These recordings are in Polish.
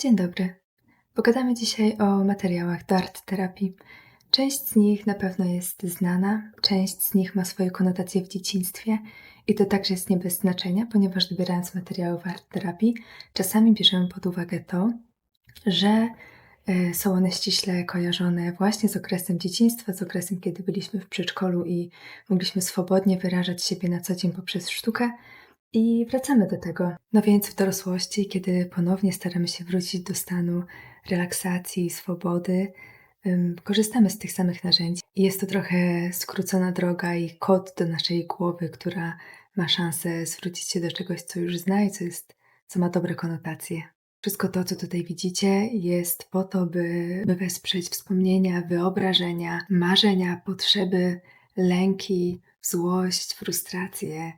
Dzień dobry. Pogadamy dzisiaj o materiałach do art terapii. Część z nich na pewno jest znana, część z nich ma swoje konotacje w dzieciństwie i to także jest nie bez znaczenia, ponieważ dobierając materiały w art terapii, czasami bierzemy pod uwagę to, że e, są one ściśle kojarzone właśnie z okresem dzieciństwa, z okresem, kiedy byliśmy w przedszkolu i mogliśmy swobodnie wyrażać siebie na co dzień poprzez sztukę, i wracamy do tego. No więc w dorosłości, kiedy ponownie staramy się wrócić do stanu relaksacji i swobody, korzystamy z tych samych narzędzi. Jest to trochę skrócona droga i kod do naszej głowy, która ma szansę zwrócić się do czegoś, co już zna i co, jest, co ma dobre konotacje. Wszystko to, co tutaj widzicie, jest po to, by, by wesprzeć wspomnienia, wyobrażenia, marzenia, potrzeby, lęki, złość, frustracje, em,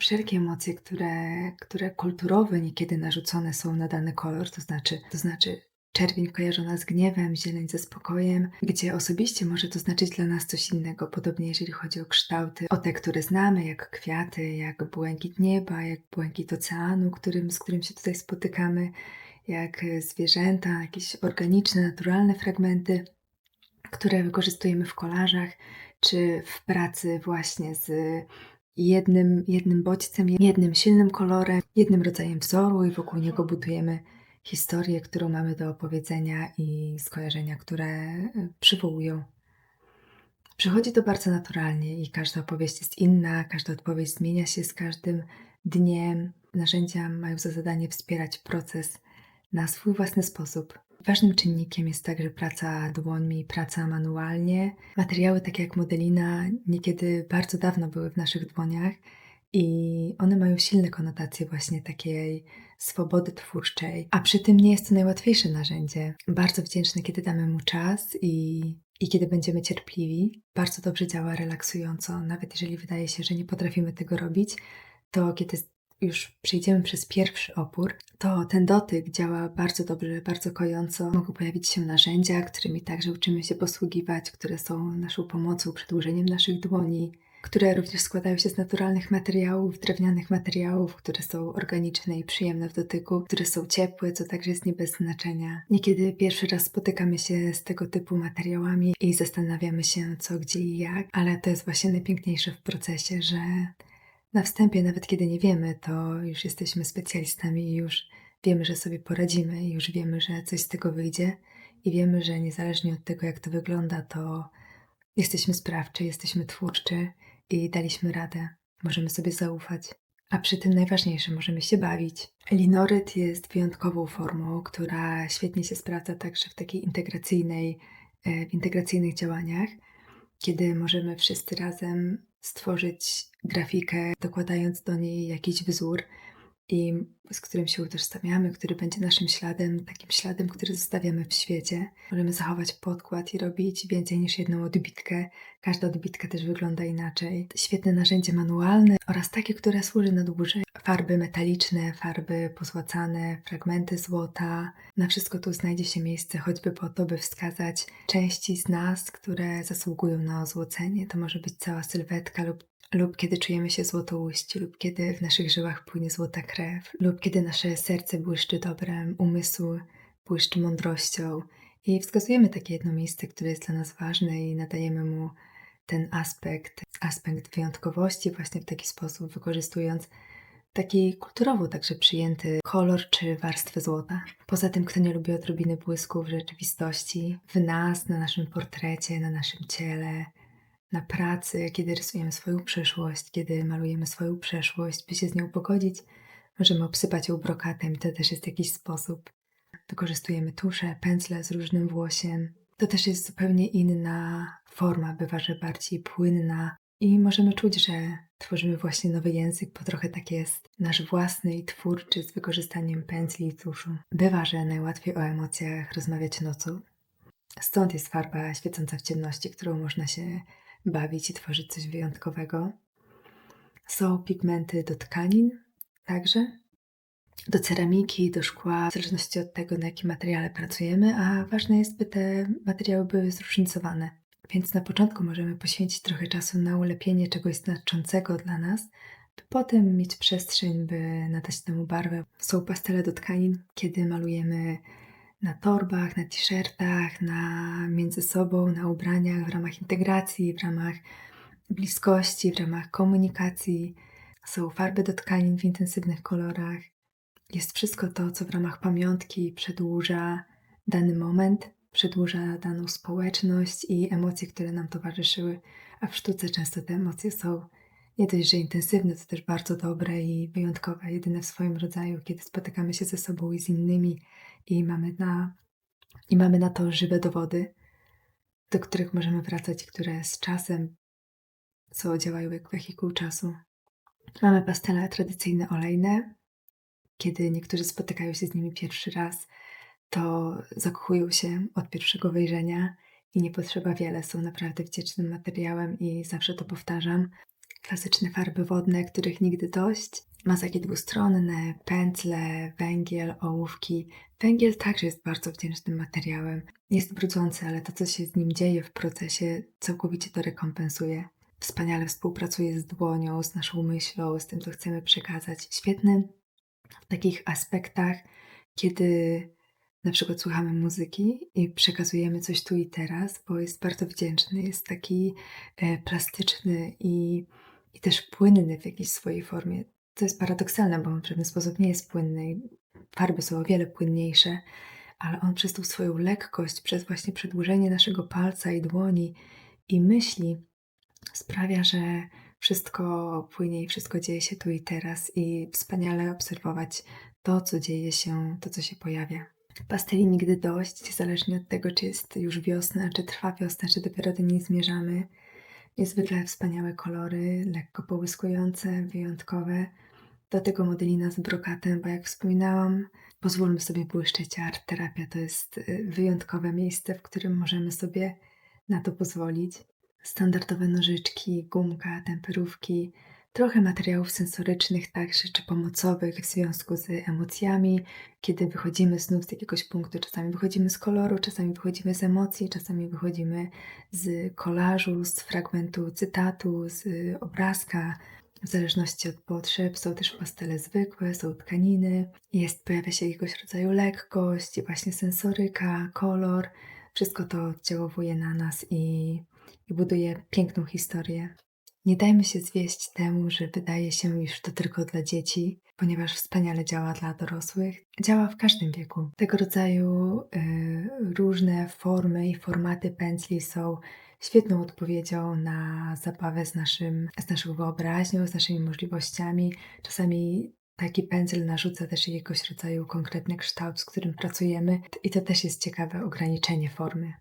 wszelkie emocje, które, które kulturowo niekiedy narzucone są na dany kolor, to znaczy, to znaczy czerwień kojarzona z gniewem, zieleń ze spokojem, gdzie osobiście może to znaczyć dla nas coś innego, podobnie jeżeli chodzi o kształty, o te, które znamy, jak kwiaty, jak błękit nieba, jak błękit oceanu, którym, z którym się tutaj spotykamy, jak zwierzęta, jakieś organiczne, naturalne fragmenty, które wykorzystujemy w kolażach, czy w pracy właśnie z jednym, jednym bodźcem, jednym silnym kolorem, jednym rodzajem wzoru i wokół niego budujemy historię, którą mamy do opowiedzenia i skojarzenia, które e, przywołują. Przychodzi to bardzo naturalnie i każda opowieść jest inna, każda odpowiedź zmienia się z każdym dniem. Narzędzia mają za zadanie wspierać proces na swój własny sposób. Ważnym czynnikiem jest także praca dłońmi, praca manualnie. Materiały takie jak modelina niekiedy bardzo dawno były w naszych dłoniach i one mają silne konotacje właśnie takiej swobody twórczej, a przy tym nie jest to najłatwiejsze narzędzie. Bardzo wdzięczne, kiedy damy mu czas i, i kiedy będziemy cierpliwi. Bardzo dobrze działa relaksująco, nawet jeżeli wydaje się, że nie potrafimy tego robić, to kiedy już przejdziemy przez pierwszy opór, to ten dotyk działa bardzo dobrze, bardzo kojąco. Mogą pojawić się narzędzia, którymi także uczymy się posługiwać, które są naszą pomocą, przedłużeniem naszych dłoni, które również składają się z naturalnych materiałów, drewnianych materiałów, które są organiczne i przyjemne w dotyku, które są ciepłe, co także jest nie bez znaczenia. Niekiedy pierwszy raz spotykamy się z tego typu materiałami i zastanawiamy się co, gdzie i jak, ale to jest właśnie najpiękniejsze w procesie, że na wstępie, nawet kiedy nie wiemy, to już jesteśmy specjalistami i już wiemy, że sobie poradzimy, i już wiemy, że coś z tego wyjdzie, i wiemy, że niezależnie od tego, jak to wygląda, to jesteśmy sprawczy, jesteśmy twórczy i daliśmy radę. Możemy sobie zaufać. A przy tym najważniejsze, możemy się bawić. Linoryt jest wyjątkową formą, która świetnie się sprawdza także w takiej integracyjnej, e, w integracyjnych działaniach, kiedy możemy wszyscy razem stworzyć grafikę, dokładając do niej jakiś wzór i z którym się utożsamiamy, który będzie naszym śladem, takim śladem, który zostawiamy w świecie. Możemy zachować podkład i robić więcej niż jedną odbitkę. Każda odbitka też wygląda inaczej. Świetne narzędzie manualne oraz takie, które służy na dłużej. Farby metaliczne, farby pozłacane, fragmenty złota. Na wszystko tu znajdzie się miejsce, choćby po to, by wskazać części z nas, które zasługują na ozłocenie. To może być cała sylwetka lub lub kiedy czujemy się złotouści, lub kiedy w naszych żyłach płynie złota krew, lub kiedy nasze serce błyszczy dobrem, umysł błyszczy mądrością. I wskazujemy takie jedno miejsce, które jest dla nas ważne i nadajemy mu ten aspekt, aspekt wyjątkowości właśnie w taki sposób, wykorzystując taki kulturowo także przyjęty kolor czy warstwę złota. Poza tym, kto nie lubi odrobiny błysku w rzeczywistości, w nas, na naszym portrecie, na naszym ciele, na pracy, kiedy rysujemy swoją przyszłość, kiedy malujemy swoją przeszłość, by się z nią pogodzić, możemy obsypać ją brokatem to też jest jakiś sposób. Wykorzystujemy tusze, pędzle z różnym włosiem. To też jest zupełnie inna forma, bywa, że bardziej płynna i możemy czuć, że tworzymy właśnie nowy język, bo trochę tak jest nasz własny i twórczy z wykorzystaniem pędzli i tuszu. Bywa, że najłatwiej o emocjach rozmawiać nocą. Stąd jest farba świecąca w ciemności, którą można się bawić i tworzyć coś wyjątkowego. Są pigmenty do tkanin także, do ceramiki, do szkła, w zależności od tego, na jakim materiale pracujemy, a ważne jest, by te materiały były zróżnicowane. Więc na początku możemy poświęcić trochę czasu na ulepienie czegoś znaczącego dla nas, by potem mieć przestrzeń, by nadać temu barwę. Są pastele do tkanin, kiedy malujemy na torbach, na t-shirtach, na między sobą, na ubraniach, w ramach integracji, w ramach bliskości, w ramach komunikacji. Są farby do tkanin w intensywnych kolorach. Jest wszystko to, co w ramach pamiątki przedłuża dany moment, przedłuża daną społeczność i emocje, które nam towarzyszyły. A w sztuce często te emocje są nie dość, że intensywne, to też bardzo dobre i wyjątkowe, jedyne w swoim rodzaju, kiedy spotykamy się ze sobą i z innymi i mamy na, i mamy na to żywe dowody, do których możemy wracać, które z czasem co działają jak wehikuł czasu. Mamy pastele tradycyjne olejne. Kiedy niektórzy spotykają się z nimi pierwszy raz, to zakochują się od pierwszego wejrzenia i nie potrzeba wiele, są naprawdę wdzięcznym materiałem i zawsze to powtarzam. Klasyczne farby wodne, których nigdy dość. Mazaki dwustronne, pędzle, węgiel, ołówki. Węgiel także jest bardzo wdzięcznym materiałem. Jest brudzący, ale to, co się z nim dzieje w procesie, całkowicie to rekompensuje. Wspaniale współpracuje z dłonią, z naszą myślą, z tym, co chcemy przekazać. Świetny w takich aspektach, kiedy na przykład słuchamy muzyki i przekazujemy coś tu i teraz, bo jest bardzo wdzięczny, jest taki e, plastyczny i, i też płynny w jakiejś swojej formie. To jest paradoksalne, bo on w żaden sposób nie jest płynny. Farby są o wiele płynniejsze, ale on przez tą swoją lekkość, przez właśnie przedłużenie naszego palca i dłoni i myśli sprawia, że wszystko płynie i wszystko dzieje się tu i teraz i wspaniale obserwować to, co dzieje się, to, co się pojawia. Pasteli nigdy dość, niezależnie od tego, czy jest już wiosna, czy trwa wiosna, czy dopiero do niej zmierzamy. Niezwykle wspaniałe kolory, lekko połyskujące, wyjątkowe. Do tego modelina z brokatem, bo jak wspominałam, pozwólmy sobie błyszczeć. Art terapia to jest y, wyjątkowe miejsce, w którym możemy sobie na to pozwolić. Standardowe nożyczki, gumka, temperówki, trochę materiałów sensorycznych także, czy pomocowych w związku z emocjami, kiedy wychodzimy znów z jakiegoś punktu, czasami wychodzimy z koloru, czasami wychodzimy z emocji, czasami wychodzimy z kolażu, z fragmentu cytatu, z obrazka, w zależności od potrzeb. Są też pastele zwykłe, są tkaniny, jest, pojawia się jakiegoś rodzaju lekkość, właśnie sensoryka, kolor. Wszystko to oddziałuje na nas i, i buduje piękną historię. Nie dajmy się zwieść temu, że wydaje się, iż to tylko dla dzieci, ponieważ wspaniale działa dla dorosłych. Działa w każdym wieku. Tego rodzaju y, różne formy i formaty pędzli są świetną odpowiedzią na zabawę z, naszym, z naszą wyobraźnią, z naszymi możliwościami. Czasami taki pędzel narzuca też jakiegoś rodzaju konkretny kształt, z którym pracujemy, i to też jest ciekawe ograniczenie formy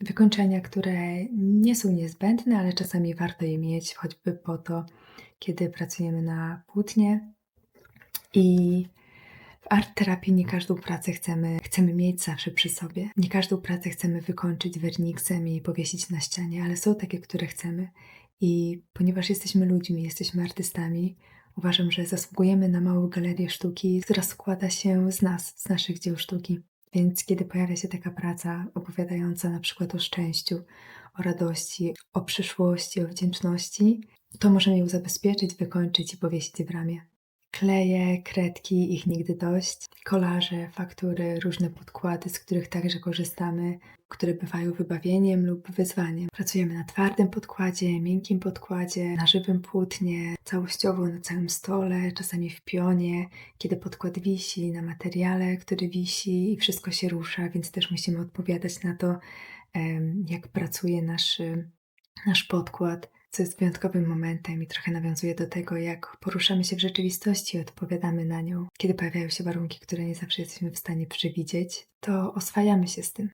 wykończenia, które nie są niezbędne, ale czasami warto je mieć, choćby po to, kiedy pracujemy na płótnie. I art terapii nie każdą pracę chcemy, chcemy mieć zawsze przy sobie. Nie każdą pracę chcemy wykończyć werniksem i powiesić na ścianie, ale są takie, które chcemy. I ponieważ jesteśmy ludźmi, jesteśmy artystami, uważam, że zasługujemy na małą galerię sztuki, która składa się z nas, z naszych dzieł sztuki. Więc kiedy pojawia się taka praca opowiadająca na przykład o szczęściu, o radości, o przyszłości, o wdzięczności, to możemy ją zabezpieczyć, wykończyć i powiesić w ramię. Kleje, kredki, ich nigdy dość, kolaże, faktury, różne podkłady, z których także korzystamy, które bywają wybawieniem lub wyzwaniem. Pracujemy na twardym podkładzie, miękkim podkładzie, na żywym płótnie, całościowo na całym stole, czasami w pionie, kiedy podkład wisi, na materiale, który wisi i wszystko się rusza, więc też musimy odpowiadać na to, jak pracuje nasz, nasz podkład co jest wyjątkowym momentem i trochę nawiązuje do tego, jak poruszamy się w rzeczywistości i odpowiadamy na nią. Kiedy pojawiają się warunki, które nie zawsze jesteśmy w stanie przewidzieć, to oswajamy się z tym.